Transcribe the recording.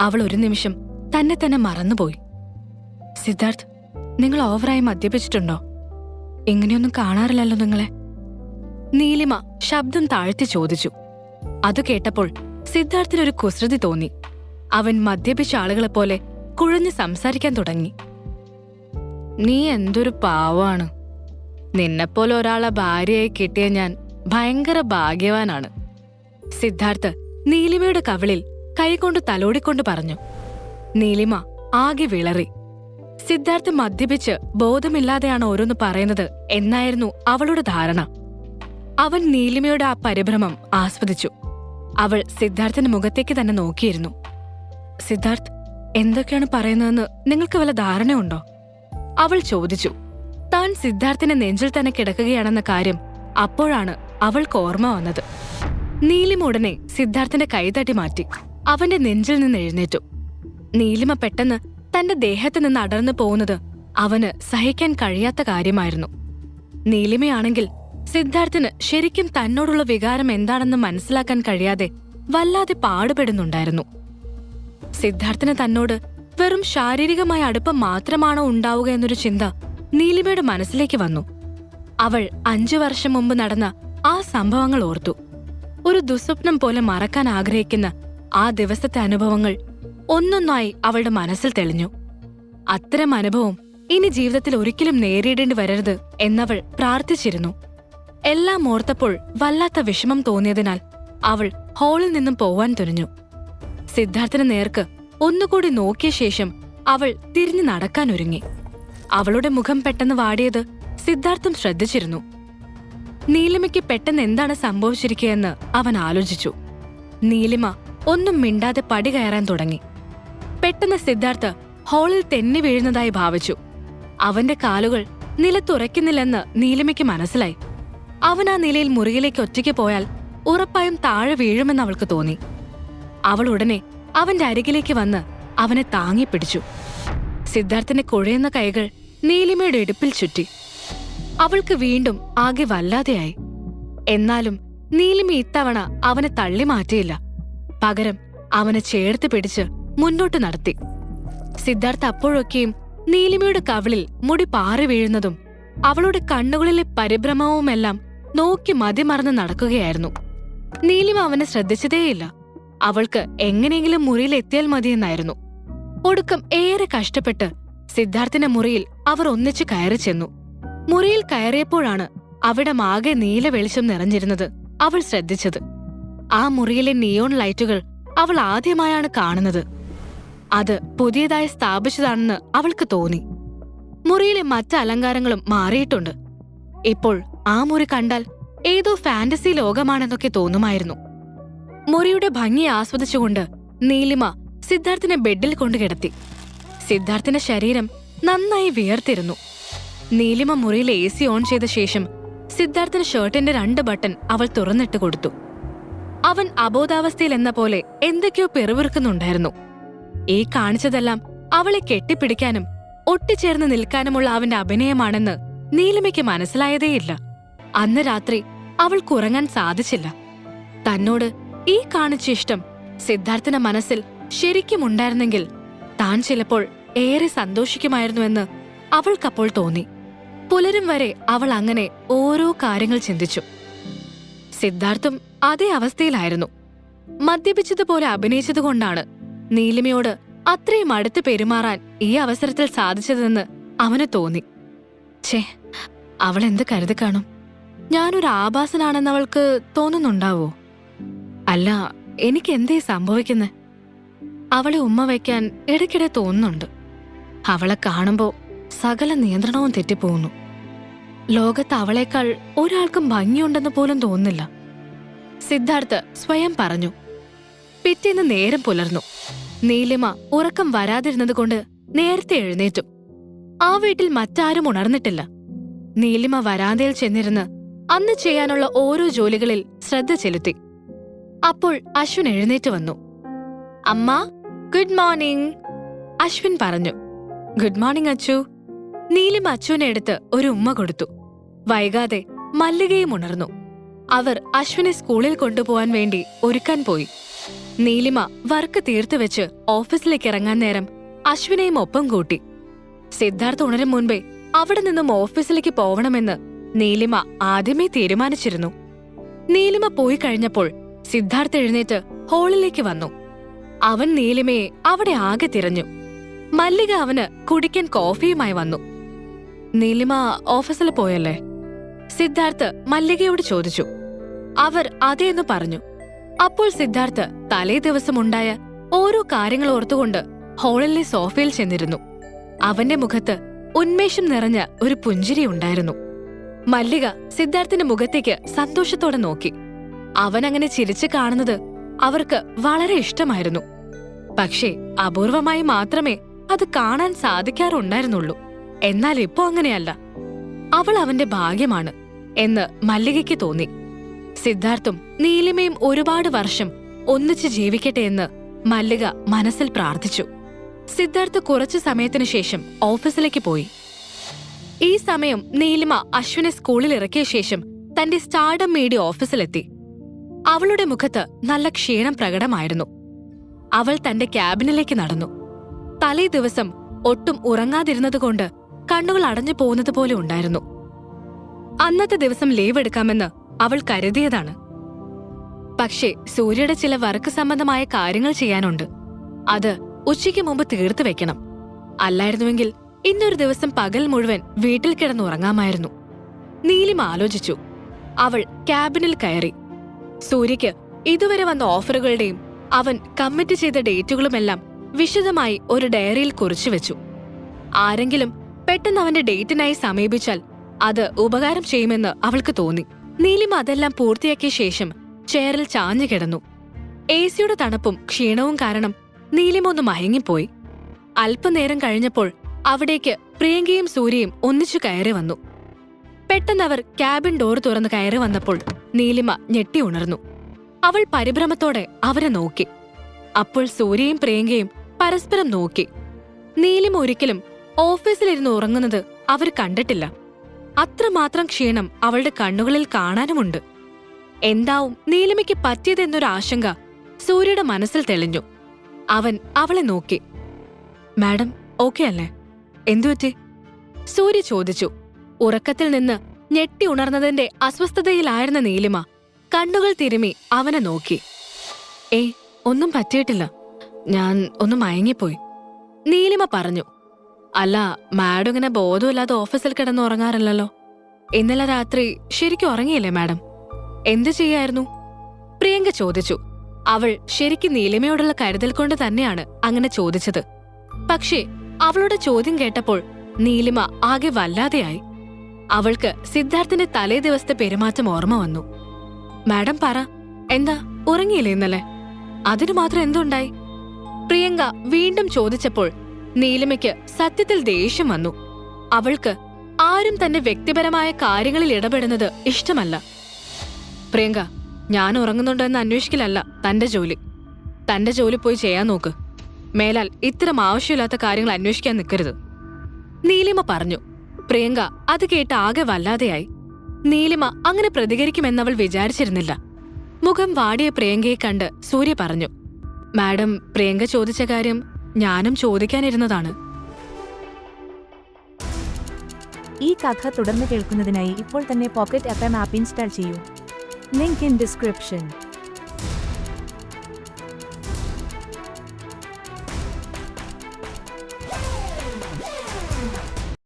അവൾ ഒരു നിമിഷം തന്നെ തന്നെ മറന്നുപോയി. സിദ്ധാർത്ഥ് നിങ്ങൾ ഓവറായി മദ്യപിച്ചിട്ടുണ്ടോ? ഇങ്ങനെയൊന്നും കാണാറില്ലല്ലോ നിങ്ങളെ. നീലിമ ശബ്ദം താഴ്ത്തി ചോദിച്ചു. അത് കേട്ടപ്പോൾ സിദ്ധാർത്ഥിനൊരു കുസൃതി തോന്നി. അവൻ മദ്യപിച്ച ആളുകളെപ്പോലെ കുഴഞ്ഞു സംസാരിക്കാൻ തുടങ്ങി. നീ എന്തൊരു പാവാണ്. നിന്നെപ്പോലെ ഒരാളെ ഭാര്യയായി കിട്ടിയ ഞാൻ ഭയങ്കര ഭാഗ്യവാനാണ്. സിദ്ധാർത്ഥ് നീലിമയുടെ കവിളിൽ കൈകൊണ്ട് തലോടിക്കൊണ്ട് പറഞ്ഞു നീലിമ ആകെ വിളറി. സിദ്ധാർത്ഥ് മദ്യപിച്ച് ബോധമില്ലാതെയാണ് ഓരോന്ന് പറയുന്നത് എന്നായിരുന്നു അവളുടെ ധാരണ. അവൻ നീലിമയുടെ ആ പരിഭ്രമം ആസ്വദിച്ചു. അവൾ സിദ്ധാർത്ഥിന്റെ മുഖത്തേക്ക് തന്നെ നോക്കിയിരുന്നു. സിദ്ധാർത്ഥ് എന്തൊക്കെയാണ് പറയുന്നതെന്ന് നിങ്ങൾക്ക് വല്ല ധാരണയുണ്ടോ? അവൾ ചോദിച്ചു. താൻ സിദ്ധാർത്ഥിന്റെ നെഞ്ചിൽ തന്നെ കിടക്കുകയാണെന്ന കാര്യം അപ്പോഴാണ് അവൾക്ക് ഓർമ്മ വന്നത്. നീലിമ ഉടനെ സിദ്ധാർത്ഥിന്റെ കൈതട്ടി മാറ്റി. അവന്റെ നെഞ്ചിൽ നിന്ന് എഴുന്നേറ്റു. നീലിമ പെട്ടെന്ന് തന്റെ ദേഹത്ത് നിന്ന് അടർന്നു പോകുന്നത് അവന് സഹിക്കാൻ കഴിയാത്ത കാര്യമായിരുന്നു. നീലിമയാണെങ്കിൽ സിദ്ധാർത്ഥിന് ശരിക്കും തന്നോടുള്ള വികാരം എന്താണെന്ന് മനസ്സിലാക്കാൻ കഴിയാതെ വല്ലാതെ പാടുപെടുന്നുണ്ടായിരുന്നു. സിദ്ധാർത്ഥിന് തന്നോട് വെറും ശാരീരികമായ അടുപ്പം മാത്രമാണോ ഉണ്ടാവുക എന്നൊരു ചിന്ത നീലിമയുടെ മനസ്സിലേക്ക് വന്നു. അവൾ അഞ്ചു വർഷം മുമ്പ് നടന്ന ആ സംഭവങ്ങൾ ഓർത്തു. ഒരു ദുസ്വപ്നം പോലെ മറക്കാൻ ആഗ്രഹിക്കുന്ന ആ ദിവസത്തെ അനുഭവങ്ങൾ ഒന്നൊന്നായി അവളുടെ മനസ്സിൽ തെളിഞ്ഞു. അത്തരം അനുഭവം ഇനി ജീവിതത്തിൽ ഒരിക്കലും നേരിടേണ്ടി വരരുത് എന്നവൾ പ്രാർത്ഥിച്ചിരുന്നു. എല്ലാം ഓർത്തപ്പോൾ വല്ലാത്ത വിഷമം തോന്നിയതിനാൽ അവൾ ഹാളിൽ നിന്നും പോവാൻ തുനിഞ്ഞു. സിദ്ധാർത്ഥന് നേർക്ക് ഒന്നുകൂടി നോക്കിയ ശേഷം അവൾ തിരിഞ്ഞു നടക്കാൻ ഒരുങ്ങി. അവളുടെ മുഖം പെട്ടെന്ന് വാടിയത് സിദ്ധാർത്ഥം ശ്രദ്ധിച്ചിരുന്നു. നീലിമയ്ക്ക് പെട്ടെന്ന് എന്താണ് സംഭവിച്ചിരിക്കുകയെന്ന് അവൻ ആലോചിച്ചു. നീലിമ ഒന്നും മിണ്ടാതെ പടി കയറാൻ തുടങ്ങി. പെട്ടെന്ന് സിദ്ധാർത്ഥ് ഹോളിൽ തെന്നി വീഴുന്നതായി ഭാവിച്ചു. അവന്റെ കാലുകൾ നിലത്തുറയ്ക്കുന്നില്ലെന്ന് നീലിമയ്ക്ക് മനസ്സിലായി. അവൻ ആ നിലയിൽ മുറിയിലേക്ക് ഒറ്റയ്ക്ക് പോയാൽ ഉറപ്പായും താഴെ വീഴുമെന്ന് അവൾക്ക് തോന്നി. അവൾ ഉടനെ അവന്റെ അരികിലേക്ക് വന്ന് അവനെ താങ്ങി പിടിച്ചു. സിദ്ധാർത്ഥിന്റെ കുഴയുന്ന കൈകൾ നീലിമയുടെ ഇടുപ്പിൽ ചുറ്റി. അവൾക്ക് വീണ്ടും ആകെ വല്ലാതെയായി. എന്നാലും നീലിമ ഇത്തവണ അവനെ തള്ളി മാറ്റിയില്ല. പകരം അവനെ ചേർത്ത് പിടിച്ച് മുന്നോട്ട് നടത്തി. സിദ്ധാർത്ഥ അപ്പോഴൊക്കെയും നീലിമയുടെ കവിളിൽ മുടി പാറി വീഴുന്നതും അവളുടെ കണ്ണുകളിലെ പരിഭ്രമവുമെല്ലാം നോക്കി മതിമറന്ന് നടക്കുകയായിരുന്നു. നീലിമ അവനെ ശ്രദ്ധിച്ചതേയില്ല. അവൾക്ക് എങ്ങനെയെങ്കിലും മുറിയിൽ എത്തിയാൽ മതിയെന്നായിരുന്നു. ഒടുക്കം ഏറെ കഷ്ടപ്പെട്ട് സിദ്ധാർത്ഥിന്റെ മുറിയിൽ അവർ ഒന്നിച്ചു കയറി ചെന്നു. മുറിയിൽ കയറിയപ്പോഴാണ് അവിടെ മാകെ നീല വെളിച്ചം നിറഞ്ഞിരുന്നത് അവൾ ശ്രദ്ധിച്ചത്. ആ മുറിയിലെ നിയോൺ ലൈറ്റുകൾ അവൾ ആദ്യമായാണ് കാണുന്നത്. അത് പുതിയതായി സ്ഥാപിച്ചതാണെന്ന് അവൾക്ക് തോന്നി. മുറിയിലെ മറ്റ് അലങ്കാരങ്ങളും മാറിയിട്ടുണ്ട്. ഇപ്പോൾ ആ മുറി കണ്ടാൽ ഏതോ ഫാന്റസി ലോകമാണെന്നൊക്കെ തോന്നുമായിരുന്നു. മുറിയുടെ ഭംഗി ആസ്വദിച്ചുകൊണ്ട് നീലിമ സിദ്ധാർത്ഥിനെ ബെഡിൽ കൊണ്ടു കിടത്തി. സിദ്ധാർത്ഥിന്റെ ശരീരം നന്നായി വിയർത്തിരുന്നു. നീലിമ മുറിയിൽ എ സി ഓൺ ചെയ്ത ശേഷം സിദ്ധാർത്ഥിന് ഷർട്ടിന്റെ രണ്ട് ബട്ടൺ അവൾ തുറന്നിട്ട് കൊടുത്തു. അവൻ അബോധാവസ്ഥയിൽ എന്ന പോലെ എന്തൊക്കെയോ പെറുവിറുക്കുന്നുണ്ടായിരുന്നു ഈ കാണിച്ചതെല്ലാം അവളെ കെട്ടിപ്പിടിക്കാനും ഒട്ടിച്ചേർന്ന് നിൽക്കാനുമുള്ള അവന്റെ അഭിനയമാണെന്ന് നീലിമയ്ക്ക് മനസ്സിലായതേയില്ല. അന്ന് രാത്രി അവൾക്ക് ഉറങ്ങാൻ സാധിച്ചില്ല. തന്നോട് ഈ കാണിച്ച ഇഷ്ടം സിദ്ധാർത്ഥിന്റെ മനസ്സിൽ ശരിക്കും ഉണ്ടായിരുന്നെങ്കിൽ താൻ ചിലപ്പോൾ ഏറെ സന്തോഷിക്കുമായിരുന്നുവെന്ന് അവൾക്കപ്പോൾ തോന്നി. പുലരും വരെ അവൾ അങ്ങനെ ഓരോ കാര്യങ്ങൾ ചിന്തിച്ചു. സിദ്ധാർത്ഥും അതേ അവസ്ഥയിലായിരുന്നു. മദ്യപിച്ചതുപോലെ അഭിനയിച്ചതുകൊണ്ടാണ് നീലിമയോട് അത്രയും അടുത്ത് പെരുമാറാൻ ഈ അവസരത്തിൽ സാധിച്ചതെന്ന് അവന് തോന്നി. ഛേ അവൾ എന്ത് കരുതി കാണും? ഞാനൊരു ആഭാസനാണെന്ന് അവൾക്ക് തോന്നുന്നുണ്ടാവോ? അല്ല എനിക്ക് എന്തേ സംഭവിക്കുന്നത് അവളെ ഉമ്മ വയ്ക്കാൻ ഇടയ്ക്കിടെ തോന്നുന്നുണ്ട്. അവളെ കാണുമ്പോൾ സകല നിയന്ത്രണവും തെറ്റിപ്പോകുന്നു. ലോകത്ത് അവളേക്കാൾ ഒരാൾക്കും ഭംഗിയുണ്ടെന്ന് പോലും തോന്നുന്നില്ല. സിദ്ധാർത്ഥ് സ്വയം പറഞ്ഞു. പിറ്റേന്ന് നേരം പുലർന്നു. നീലിമ ഉറക്കം വരാതിരുന്നതുകൊണ്ട് നേരത്തെ എഴുന്നേറ്റു. ആ വീട്ടിൽ മറ്റാരും ഉണർന്നിട്ടില്ല. നീലിമ വരാന്തയിൽ ചെന്നിരുന്ന് അന്ന് ചെയ്യാനുള്ള ഓരോ ജോലികളിൽ ശ്രദ്ധ ചെലുത്തി. അപ്പോൾ അശ്വിൻ എഴുന്നേറ്റ് വന്നു. അമ്മ ഗുഡ് മോർണിംഗ് അശ്വിൻ പറഞ്ഞു. Good morning Achu. നീലിമ അച്ചുവിനെ എടുത്ത് ഒരു ഉമ്മ കൊടുത്തു. വൈകാതെ മല്ലികയും ഉണർന്നു. അവർ അശ്വിനെ സ്കൂളിൽ കൊണ്ടുപോവാൻ വേണ്ടി ഒരുക്കാൻ പോയി. നീലിമ വർക്ക് തീർത്തു വെച്ച് ഓഫീസിലേക്ക് ഇറങ്ങാൻ നേരം അശ്വിനെയും ഒപ്പം കൂട്ടി. സിദ്ധാർത്ഥ് ഉണരും മുൻപേ അവിടെ നിന്നും ഓഫീസിലേക്ക് പോവണമെന്ന് നീലിമ ആദ്യമേ തീരുമാനിച്ചിരുന്നു. നീലിമ പോയി കഴിഞ്ഞപ്പോൾ സിദ്ധാർത്ഥ് എഴുന്നേറ്റ് ഹോളിലേക്ക് വന്നു. അവൻ നീലിമയെ അവിടെ ആകെ തിരഞ്ഞു. മല്ലിക അവന് കുടിക്കാൻ കോഫിയുമായി വന്നു. നീലിമ ഓഫീസിൽ പോയല്ലേ? സിദ്ധാർത്ഥ് മല്ലികയോട് ചോദിച്ചു. അവർ അതേന്ന് പറഞ്ഞു. അപ്പോൾ സിദ്ധാർത്ഥ് തലേ ദിവസമുണ്ടായ ഓരോ കാര്യങ്ങൾ ഓർത്തുകൊണ്ട് ഹോളിലെ സോഫയിൽ ചെന്നിരുന്നു. അവന്റെ മുഖത്ത് ഉന്മേഷം നിറഞ്ഞ ഒരു പുഞ്ചിരി ഉണ്ടായിരുന്നു. മല്ലിക സിദ്ധാർത്ഥിന്റെ മുഖത്തേക്ക് സന്തോഷത്തോടെ നോക്കി. അവൻ അങ്ങനെ ചിരിച്ചു കാണുന്നത് അവർക്ക് വളരെ ഇഷ്ടമായിരുന്നു. പക്ഷേ അപൂർവമായി മാത്രമേ അത് കാണാൻ സാധിക്കാറുണ്ടായിരുന്നുള്ളൂ. എന്നാൽ ഇപ്പോ അങ്ങനെയല്ല. അവൾ അവന്റെ ഭാഗ്യമാണ്. എന്ന് മല്ലികയ്ക്ക് തോന്നി. സിദ്ധാർത്ഥും നീലിമയും ഒരുപാട് വർഷം ഒന്നിച്ച് ജീവിക്കട്ടെ എന്ന് മല്ലിക മനസ്സിൽ പ്രാർത്ഥിച്ചു. സിദ്ധാർത്ഥ് കുറച്ചു സമയത്തിനു ശേഷം ഓഫീസിലേക്ക് പോയി. ഈ സമയം നീലിമ അശ്വിനെ സ്കൂളിൽ ഇറക്കിയ ശേഷം തന്റെ സ്റ്റാർഡം മീഡിയ ഓഫീസിലെത്തി. അവളുടെ മുഖത്ത് നല്ല ക്ഷീണം പ്രകടമായിരുന്നു. അവൾ തന്റെ ക്യാബിനിലേക്ക് നടന്നു. തലേ ദിവസം ഒട്ടും ഉറങ്ങാതിരുന്നതുകൊണ്ട് കണ്ണുകൾ അടഞ്ഞു പോകുന്നത് പോലെ ഉണ്ടായിരുന്നു. അന്നത്തെ ദിവസം ലീവ് എടുക്കാമെന്ന് അവൾ കരുതിയതാണ്. പക്ഷേ സൂര്യയുടെ ചില വർക്ക് സംബന്ധമായ കാര്യങ്ങൾ ചെയ്യാനുണ്ട്. അത് ഉച്ചയ്ക്ക് മുമ്പ് തീർത്തു വെക്കണം. അല്ലായിരുന്നുവെങ്കിൽ ഇന്നൊരു ദിവസം പകൽ മുഴുവൻ വീട്ടിൽ കിടന്നുറങ്ങാമായിരുന്നു നീലിം ആലോചിച്ചു. അവൾ ക്യാബിനിൽ കയറി. സൂര്യയ്ക്ക് ഇതുവരെ വന്ന ഓഫറുകളുടെയും അവൻ കമ്മിറ്റ് ചെയ്ത ഡേറ്റുകളുമെല്ലാം വിശദമായി ഒരു ഡയറിയിൽ കുറിച്ചു വെച്ചു. ആരെങ്കിലും പെട്ടെന്ന് അവന്റെ ഡേറ്റിനായി സമീപിച്ചാൽ അത് ഉപകാരം ചെയ്യുമെന്ന് അവൾക്ക് തോന്നി. നീലിമ അതെല്ലാം പൂർത്തിയാക്കിയ ശേഷം ചെയറിൽ ചാഞ്ഞു കിടന്നു. എ സിയുടെ തണുപ്പും ക്ഷീണവും കാരണം നീലിമ ഒന്ന് മയങ്ങിപ്പോയി. അല്പനേരം കഴിഞ്ഞപ്പോൾ അവിടേക്ക് പ്രിയങ്കയും സൂര്യയും ഒന്നിച്ചു കയറി വന്നു. പെട്ടെന്ന് അവർ ക്യാബിൻ ഡോർ തുറന്ന് കയറി വന്നപ്പോൾ നീലിമ ഞെട്ടി ഉണർന്നു. അവൾ പരിഭ്രമത്തോടെ അവരെ നോക്കി. അപ്പോൾ സൂര്യയും പ്രിയങ്കയും പരസ്പരം നോക്കി. നീലിമ ഒരിക്കലും ഓഫീസിലിരുന്ന് ഉറങ്ങുന്നത് അവർ കണ്ടിട്ടില്ല. അത്രമാത്രം ക്ഷീണം അവളുടെ കണ്ണുകളിൽ കാണാനുമുണ്ട്. എന്താവും നീലിമയ്ക്ക് പറ്റിയതെന്നൊരു ആശങ്ക സൂര്യയുടെ മനസ്സിൽ തെളിഞ്ഞു. അവൻ അവളെ നോക്കി. മാഡം ഓക്കെ അല്ലേ? എന്തുപറ്റി സൂര്യ ചോദിച്ചു. ഉറക്കത്തിൽ നിന്ന് ഞെട്ടി ഉണർന്നതിന്റെ അസ്വസ്ഥതയിലായിരുന്ന നീലിമ കണ്ണുകൾ തിരുമി അവനെ നോക്കി. ഏയ് ഒന്നും പറ്റിയിട്ടില്ല. ഞാൻ ഒന്ന് മയങ്ങിപ്പോയി. നീലിമ പറഞ്ഞു. അല്ല മാഡം ഇങ്ങനെ ബോധമില്ലാതെ ഓഫീസിൽ കിടന്ന് ഉറങ്ങാറില്ലല്ലോ. ഇന്നലെ രാത്രി ശരിക്കും ഉറങ്ങിയില്ലേ മാഡം? എന്ത് ചെയ്യായിരുന്നു? പ്രിയങ്ക ചോദിച്ചു. അവൾ ശരിക്കും നീലിമയോടുള്ള കരുതൽ കൊണ്ട് തന്നെയാണ് അങ്ങനെ ചോദിച്ചത്. പക്ഷേ അവളുടെ ചോദ്യം കേട്ടപ്പോൾ നീലിമ ആകെ വല്ലാതെയായി. അവൾക്ക് സിദ്ധാർത്ഥിന്റെ തലേ ദിവസത്തെ പെരുമാറ്റം ഓർമ്മ വന്നു. മാഡം പറ എന്താ? ഉറങ്ങിയില്ലേ ഇന്നലെ? അതിനു മാത്രം എന്തുണ്ടായി? പ്രിയങ്ക വീണ്ടും ചോദിച്ചപ്പോൾ നീലിമയ്ക്ക് സത്യത്തിൽ ദേഷ്യം വന്നു. അവൾക്ക് ആരും തന്റെ വ്യക്തിപരമായ കാര്യങ്ങളിൽ ഇടപെടുന്നത് ഇഷ്ടമല്ല. പ്രിയങ്ക ഞാൻ ഉറങ്ങുന്നുണ്ടോ എന്ന് അന്വേഷിക്കലല്ല തന്റെ ജോലി. തന്റെ ജോലി പോയി ചെയ്യാൻ നോക്ക്. മേലാൽ ഇത്തരം ആവശ്യമില്ലാത്ത കാര്യങ്ങൾ അന്വേഷിക്കാൻ നിൽക്കരുത് നീലിമ പറഞ്ഞു. പ്രിയങ്ക അത് കേട്ട് ആകെ വല്ലാതെയായി. നീലിമ അങ്ങനെ പ്രതികരിക്കുമെന്നവൾ വിചാരിച്ചിരുന്നില്ല. മുഖം വാടിയ പ്രിയങ്കയെ കണ്ട് സൂര്യ പറഞ്ഞു. മാഡം പ്രിയങ്ക ചോദിച്ച കാര്യം ഞാനും ചോദിക്കാനിരുന്നതാണ്. ഈ കഥ തുടർന്ന് കേൾക്കുന്നതിനായി ഇപ്പോൾ തന്നെ pocket F M app install ചെയ്യൂ. Link in description.